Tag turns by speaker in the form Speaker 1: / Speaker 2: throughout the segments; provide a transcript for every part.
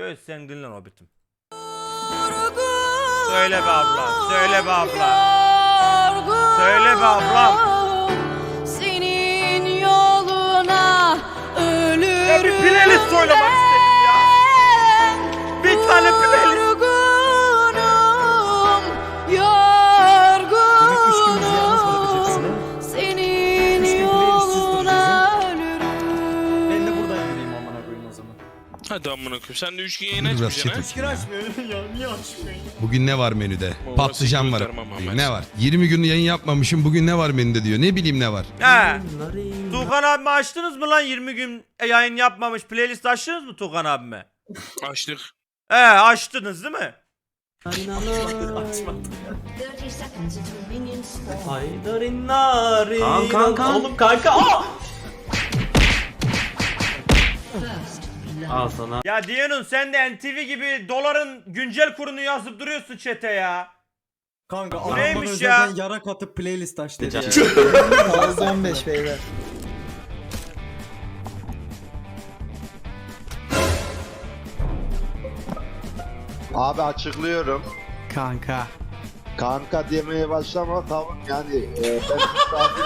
Speaker 1: Göğüs sen dinle Hobbit'im. Söyle be abla, söyle be abla. Söyle be ablam.
Speaker 2: Senin yoluna ölürüm.
Speaker 1: Ya bir playlist oynamak istedim ya. Bir tane playlist.
Speaker 3: Hadi amına koyayım. Sen de üç gün yayın
Speaker 4: biraz
Speaker 3: açmayacaksın ha?
Speaker 4: çetin.
Speaker 5: Kira açmıyor ya. Niye açmıyor?
Speaker 4: Bugün ne var menüde?
Speaker 3: Baba,
Speaker 4: Patlıcan var.
Speaker 3: ama
Speaker 4: Ne var? 20 gün yayın yapmamışım. Bugün ne var menüde diyor. Ne bileyim ne var.
Speaker 1: He. Tuğkan abime açtınız mı lan 20 gün yayın yapmamış playlist açtınız mı Tuğkan abime?
Speaker 3: Açtık.
Speaker 1: He açtınız değil mi?
Speaker 5: Açmadım ya.
Speaker 6: 30 seconds until minions spawn.
Speaker 5: Haydarin narin. Kan kan kan. Oğlum kanka. Aa! Al sana.
Speaker 1: Ya Diyanun sen de NTV gibi doların güncel kurunu yazıp duruyorsun çete ya.
Speaker 7: Kanka
Speaker 1: Bu neymiş ya?
Speaker 7: yara katıp playlist aç dedi ya.
Speaker 8: Fazla 15 beyler.
Speaker 9: Abi açıklıyorum.
Speaker 7: Kanka.
Speaker 9: Kanka demeye başlama tamam yani e, ben misafir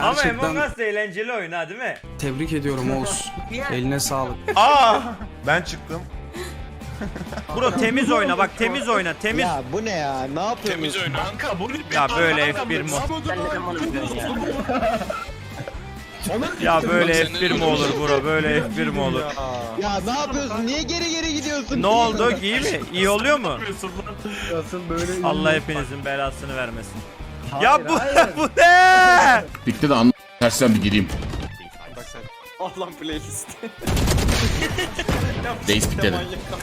Speaker 1: Ama
Speaker 7: Gerçekten
Speaker 1: Among Us da eğlenceli oyun ha değil mi?
Speaker 7: tebrik ediyorum Oğuz. Eline sağlık.
Speaker 1: Aa!
Speaker 9: ben çıktım.
Speaker 1: Bro temiz oyna bak temiz oyna temiz.
Speaker 8: Ya bu ne ya? Ne yapıyorsun?
Speaker 3: Temiz oyna.
Speaker 1: Ya böyle F1 mi? Ya böyle
Speaker 3: Bak sen
Speaker 1: F1 mi
Speaker 3: ne
Speaker 1: olur bro? Böyle F1 mi olur?
Speaker 8: Ya ne yapıyorsun? Niye geri geri gidiyorsun?
Speaker 1: Ne oldu? İyi mi? İyi oluyor mu?
Speaker 8: Asıl böyle
Speaker 1: Allah hepinizin belasını vermesin. Ya bu bu ne?
Speaker 10: Bitti de anla tersten bir gireyim.
Speaker 7: Al lan playlist.
Speaker 10: Reis pitledi.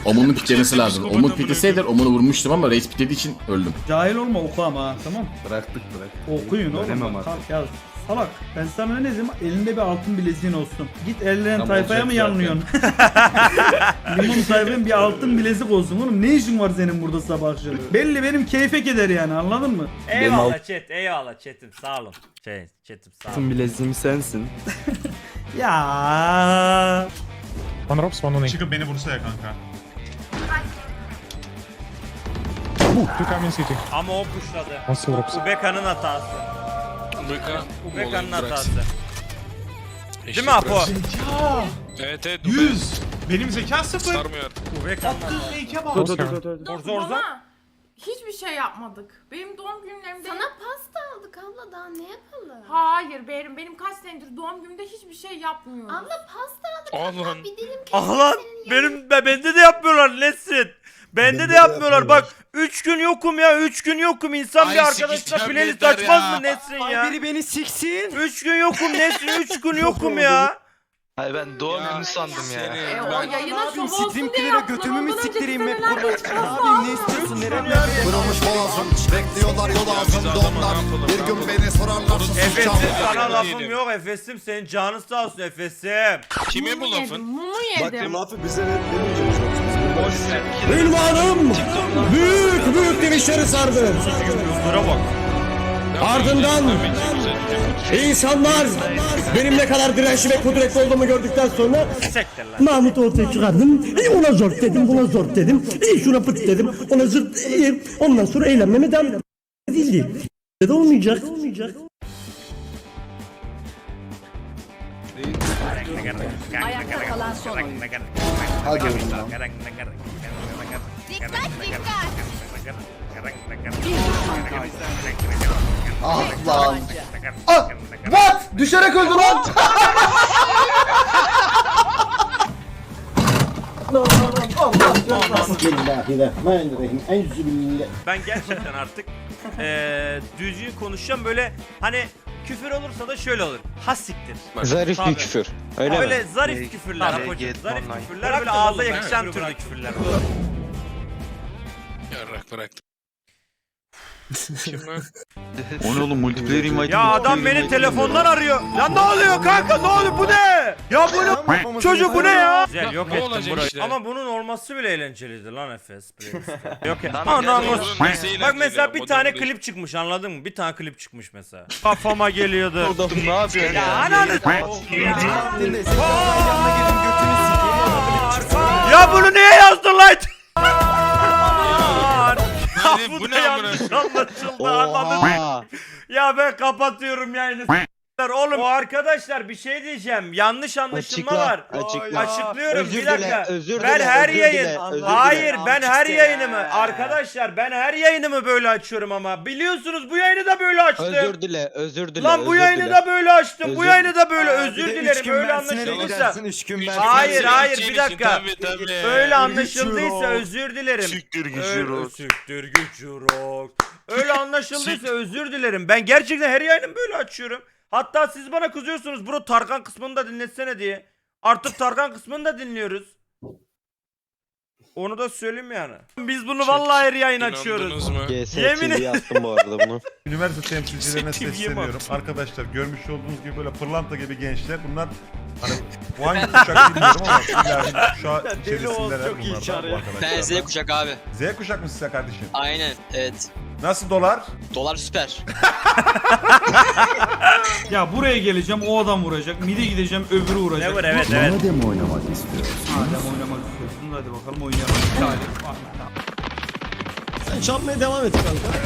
Speaker 10: Omun'un pitlemesi lazım. Omun pitleseydi Omun'u vurmuştum ama Reis pitlediği için öldüm.
Speaker 11: Cahil olma oku ama ha, tamam.
Speaker 8: Bıraktık bırak.
Speaker 11: Okuyun oğlum. Bak, kalk ya. Salak. Ben sana ne dedim? Elinde bir altın bileziğin olsun. Git ellerin tayfaya mı yanlıyorsun? Limon tayfaya bir altın bilezik olsun oğlum. Ne işin var senin burada sabah akşam? Belli benim keyfe keder yani anladın mı?
Speaker 1: Eyvallah chat, eyvallah chat'im sağ olun. Şey, chat'im sağ olun.
Speaker 7: bileziğim sensin.
Speaker 11: Ya.
Speaker 12: Çıkıp beni vursa ya kanka.
Speaker 1: Ama o puşladı. Ubeka'nın hatası.
Speaker 3: Ubeka.
Speaker 1: Ubeka'nın
Speaker 3: Olayı
Speaker 1: hatası. Değil
Speaker 3: İşte
Speaker 1: mi Apo?
Speaker 3: bıraksın. Evet evet.
Speaker 12: 100. Benim zeka sıfır.
Speaker 3: Sarmıyor artık.
Speaker 1: Ubeka'nın hatası.
Speaker 12: Zeka bak.
Speaker 1: Orza orza.
Speaker 2: Hiçbir şey yapmadık. Benim doğum günlerimde...
Speaker 6: Sana pasta aldık abla daha ne yapalım?
Speaker 2: Hayır benim, benim kaç senedir doğum günümde hiçbir şey yapmıyorum.
Speaker 6: Abla pasta aldık
Speaker 3: Al lan.
Speaker 6: bir dilim kek.
Speaker 1: Ah lan benim be, bende de yapmıyorlar Nesrin. Bende de yapmıyorlar. Bak 3 gün yokum ya 3 gün yokum. İnsan
Speaker 3: Ay,
Speaker 1: bir arkadaşla
Speaker 3: sikeceğim
Speaker 1: playlist
Speaker 3: yeter
Speaker 1: açmaz
Speaker 3: ya.
Speaker 1: mı Nesrin ya?
Speaker 7: Biri beni siksin.
Speaker 1: 3 gün yokum Nesrin 3 gün yokum ya.
Speaker 8: Hayır ben doğum günü sandım ya.
Speaker 2: E, o
Speaker 3: Ben-
Speaker 2: yayına şov olsun diye yaptılar.
Speaker 7: götümü mü
Speaker 2: Ondan önceki
Speaker 7: siktireyim hep
Speaker 2: senelerde
Speaker 7: burada?
Speaker 2: hiç
Speaker 7: Ne
Speaker 2: pasta
Speaker 7: yapayım ne istiyorsun? Nereye
Speaker 9: Kırılmış boğazım bekliyorlar yol ağzımda onlar Bir gün beni sorarlar
Speaker 1: Efes'im sana lafım yok Efes'im senin canın sağ olsun Efes'im.
Speaker 3: Kime
Speaker 2: Mumu
Speaker 3: bu
Speaker 2: yedim,
Speaker 3: lafın?
Speaker 2: Mumu yedim.
Speaker 7: lafı bize vermeyeceğiz.
Speaker 8: Ünvanım büyük büyük demişleri sardı. Ardından insanlar benim ne kadar dirençli ve kudretli olduğumu gördükten sonra. Mahmut'u ortaya çıkardım. E, ona zor dedim, buna zor dedim. E, şuna pıt dedim, ona zırt. E, ondan sonra eğlenmeme devam edildi. De olmayacak.
Speaker 2: Ayakta kalan son oyun.
Speaker 6: Dikkat dikkat.
Speaker 9: Ah lan. Ah What? Düşerek öldü lan.
Speaker 1: Ben gerçekten artık eee düzgün konuşacağım. Böyle hani küfür olursa da şöyle olur. Hassiktir.
Speaker 8: Zarif
Speaker 1: Tabii.
Speaker 8: bir küfür. Öyle
Speaker 1: Öyle
Speaker 8: mi?
Speaker 1: zarif küfürler Apocuğum. Zarif küfürler böyle ağza yakışan türlü küfürler.
Speaker 3: Yarrak bıraktım. Lan?
Speaker 8: O ne oğlum multiplayer invite
Speaker 1: Ya adam beni telefondan arıyor. Ya ne oluyor kanka ne oluyor bu ne? Ya bu ne? Çocuk bu ne ya? Güzel yok
Speaker 3: Ne
Speaker 1: ettim
Speaker 3: olacak
Speaker 1: burayı.
Speaker 3: işte?
Speaker 1: Ama bunun olması bile eğlenceliydi lan Efes. playlist'te. yok ya.
Speaker 3: Tamam,
Speaker 1: Anam
Speaker 3: gerçekten
Speaker 1: olsun.
Speaker 3: bunun nesi
Speaker 1: Bak mesela
Speaker 3: ya,
Speaker 1: bir tane klip çıkmış anladın mı? Bir tane klip çıkmış mesela. Kafama geliyordu.
Speaker 8: ne yapıyorsun
Speaker 1: Ya ananı.
Speaker 7: Yanına gelin götünü sikeyim.
Speaker 3: Bu ne amına?
Speaker 1: yanlış anlaşıldı anladın. Ya ben kapatıyorum yayını. Oğlum o arkadaşlar bir şey diyeceğim. Yanlış anlaşılma var. Açıklıyorum bir dakika. ben her yayın Hayır ben her yayınımı arkadaşlar ben her yayınımı böyle açıyorum ama biliyorsunuz bu yayını da böyle açtım.
Speaker 7: dile, özür dile.
Speaker 1: Lan bu yayını da böyle açtım. Bu
Speaker 7: Özür-
Speaker 1: yayını da böyle özür dilerim. Öyle anlaşıldıysa.
Speaker 7: üç gün
Speaker 1: Hayır hayır bir dakika.
Speaker 3: tabii, tabii.
Speaker 1: Öyle anlaşıldıysa özür dilerim.
Speaker 3: Siktir
Speaker 1: Öyle-
Speaker 3: geçiyoruz.
Speaker 1: Siktir geçiyoruz. Öyle anlaşıldıysa özür dilerim. Ben gerçekten her yayını böyle açıyorum. Hatta siz bana kızıyorsunuz bro Tarkan kısmını da dinletsene diye. Artık Tarkan kısmını da dinliyoruz. Onu da söyleyeyim yani. Biz bunu vallahi her yayın açıyoruz.
Speaker 3: Mı?
Speaker 1: Yemin
Speaker 7: yaptım bu arada bunu.
Speaker 12: Üniversite temsilcilerine sesleniyorum. Arkadaşlar görmüş olduğunuz gibi böyle pırlanta gibi gençler. Bunlar hani bu hangi kuşak bilmiyorum ama ilahi kuşağı içerisindeler bunlar. da, bu arkadaşlar da.
Speaker 5: kuşak abi.
Speaker 12: Z kuşak mısın sen kardeşim?
Speaker 5: Aynen evet.
Speaker 12: Nasıl dolar?
Speaker 5: Dolar süper.
Speaker 11: Ya buraya geleceğim o adam vuracak. Mide gideceğim öbürü vuracak.
Speaker 1: Ne var evet evet.
Speaker 11: Madem oynamak istiyorsun hadi bakalım oynayalım. Hadi.
Speaker 8: Sen çalmaya devam et kanka.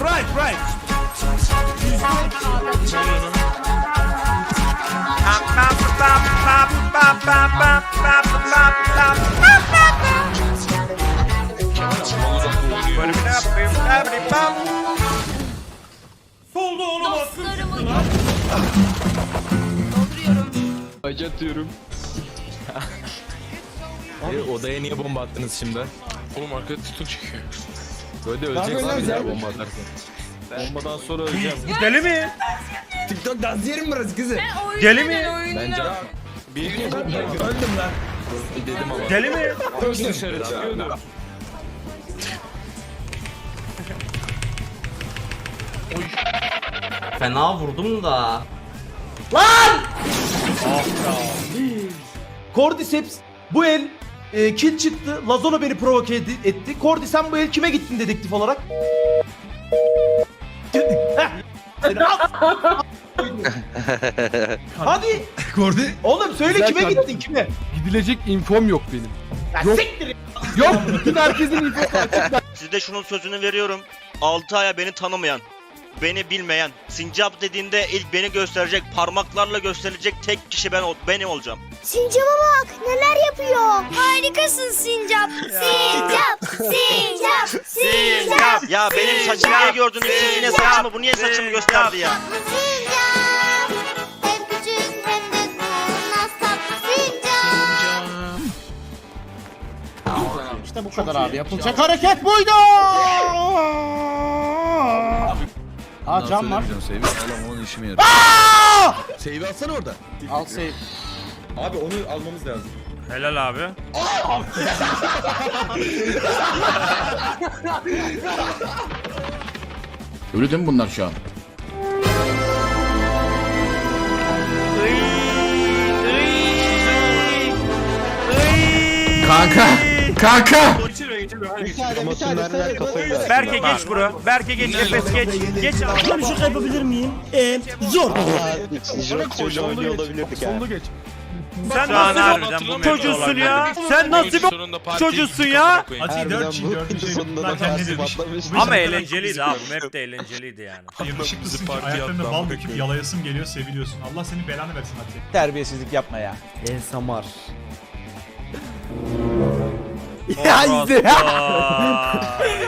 Speaker 1: Right right.
Speaker 2: Solda onu.
Speaker 6: Dostlarımı
Speaker 7: Acatıyorum.
Speaker 5: odaya niye bomba attınız şimdi?
Speaker 3: Oğlum arkada TikTok çekiyor.
Speaker 5: Böyle öleceksin ya bomba atarsan. Bombadan sonra öleceğim.
Speaker 1: Deli mi?
Speaker 5: TikTok dans yerim biraz kızı.
Speaker 1: Deli mi?
Speaker 5: Bence bir gün öldüm lan. Dedim ama.
Speaker 1: Deli mi?
Speaker 5: Dışarı çıkıyordum.
Speaker 7: Fena vurdum da.
Speaker 5: Cordyceps bu el e, kill çıktı. Lazona beni provoke edi- etti. Cordy sen bu el kime gittin dedektif olarak? Hadi
Speaker 4: Kordi.
Speaker 5: oğlum söyle kime gittin kime?
Speaker 4: Gidilecek infom yok benim.
Speaker 5: Ya siktir.
Speaker 4: Yok bütün herkesin infosu açık.
Speaker 5: Size şunun sözünü veriyorum. 6 aya beni tanımayan, beni bilmeyen, sincap dediğinde ilk beni gösterecek, parmaklarla gösterecek tek kişi ben benim olacağım.
Speaker 6: Sincap'a bak neler yapıyor. Harikasın Sincap. Sincap. Sincap. Sincap.
Speaker 5: Ya benim saçımı niye gördünüz siz yine saçımı bu niye saçımı gösterdi ya?
Speaker 6: Sincap. Hem küçük hem de kurnaz tatlı Sincap.
Speaker 5: İşte bu kadar abi yapılacak hareket buydu. Aa cam var.
Speaker 4: Save atsana orada.
Speaker 5: Al save.
Speaker 7: Abi onu almamız lazım.
Speaker 1: Helal abi.
Speaker 10: Ölü değil mi bunlar şu an? Kanka! Kanka!
Speaker 1: Berke geç bro. Berke geç. Efes geç. Geç abi.
Speaker 8: Şey yapabilir miyim? Eee zor.
Speaker 7: Oynuyor olabilirdik.
Speaker 1: Sen nasıl bir çocuğusun ya? Sen nasıl bir çocuğsun ya?
Speaker 12: Ati 4 çiğ 4. Lan kendi demiş.
Speaker 1: Ama eğlenceliydi abi. Map de eğlenceliydi yani.
Speaker 12: Yakışıklısın ki ayaklarında bal döküp yalayasın geliyor seviliyorsun. Allah senin belanı versin Ati.
Speaker 5: Terbiyesizlik yapma ya.
Speaker 8: En samar.
Speaker 1: Ya izle.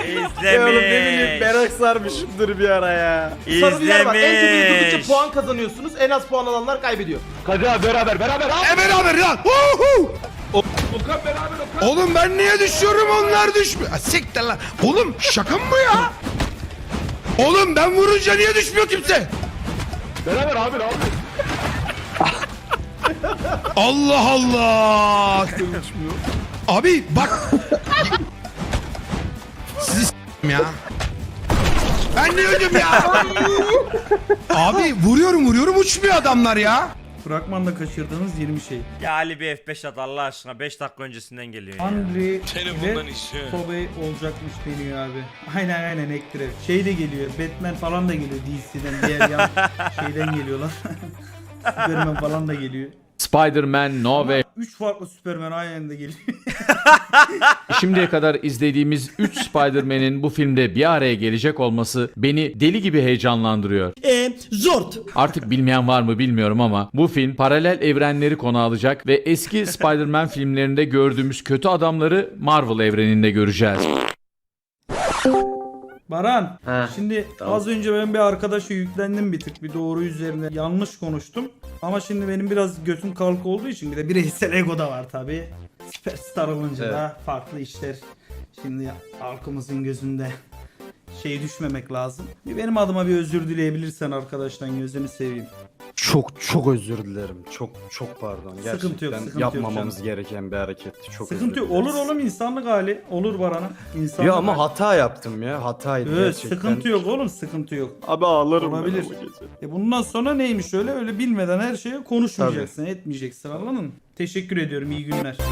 Speaker 1: İzlemiş.
Speaker 5: merak sarmışımdır bir ara ya. Sarı bir yer var. En tepeye durdukça
Speaker 1: İzlemiş.
Speaker 5: puan kazanıyorsunuz. En az puan alanlar kaybediyor.
Speaker 4: E beraber lan. Huhu! Oğlum ben niye düşüyorum onlar düşmüyor. Ha, Siktir lan. Oğlum şaka mı bu ya? Oğlum ben vurunca niye düşmüyor kimse? Beraber abi abi. Allah Allah. Abi bak. Sizi s**tim ya. Ben ne öldüm ya? Abi vuruyorum vuruyorum uçmuyor adamlar ya.
Speaker 11: Fragmanda kaçırdığınız 20 şey.
Speaker 1: Ya Ali bir F5 at Allah aşkına 5 dakika öncesinden geliyor ya.
Speaker 11: Andre
Speaker 3: Telefondan
Speaker 11: ve. Tobey olacakmış deniyor abi. Aynen aynen Ektre. Şey de geliyor. Batman falan da geliyor DC'den. Diğer yan şeyden geliyorlar. Superman falan da geliyor.
Speaker 13: Spider-Man No Way
Speaker 11: 3 farklı Superman aynı anda geliyor.
Speaker 13: Şimdiye kadar izlediğimiz 3 Spider-Man'in bu filmde bir araya gelecek olması beni deli gibi heyecanlandırıyor.
Speaker 8: E zort.
Speaker 13: Artık bilmeyen var mı bilmiyorum ama bu film paralel evrenleri konu alacak ve eski Spider-Man filmlerinde gördüğümüz kötü adamları Marvel evreninde göreceğiz.
Speaker 11: Baran, şimdi az önce ben bir arkadaşa yüklendim bir tık bir doğru üzerine yanlış konuştum. Ama şimdi benim biraz götüm kalk olduğu için bir de bireysel ego da var tabi. Süperstar olunca da farklı işler. Şimdi halkımızın gözünde şey düşmemek lazım. Benim adıma bir özür dileyebilirsen arkadaştan gözünü seveyim.
Speaker 7: Çok çok özür dilerim. Çok çok pardon. Gerçekten
Speaker 11: Sıkıntı yok, sıkıntı yok
Speaker 7: yapmamamız
Speaker 11: canım.
Speaker 7: gereken bir hareketti. Çok
Speaker 11: Sıkıntı yok. Olur oğlum insanlık hali. Olur Baran'a. İnsanlık
Speaker 7: Ya ama
Speaker 11: hali.
Speaker 7: hata yaptım ya. Hataydı
Speaker 11: Evet,
Speaker 7: gerçekten.
Speaker 11: sıkıntı yok oğlum sıkıntı yok.
Speaker 7: Abi ağlarım ben
Speaker 11: Olabilir.
Speaker 7: gece.
Speaker 11: E bundan sonra neymiş öyle öyle bilmeden her şeye konuşmayacaksın, etmeyeceksin anladın mı? Teşekkür ediyorum iyi günler.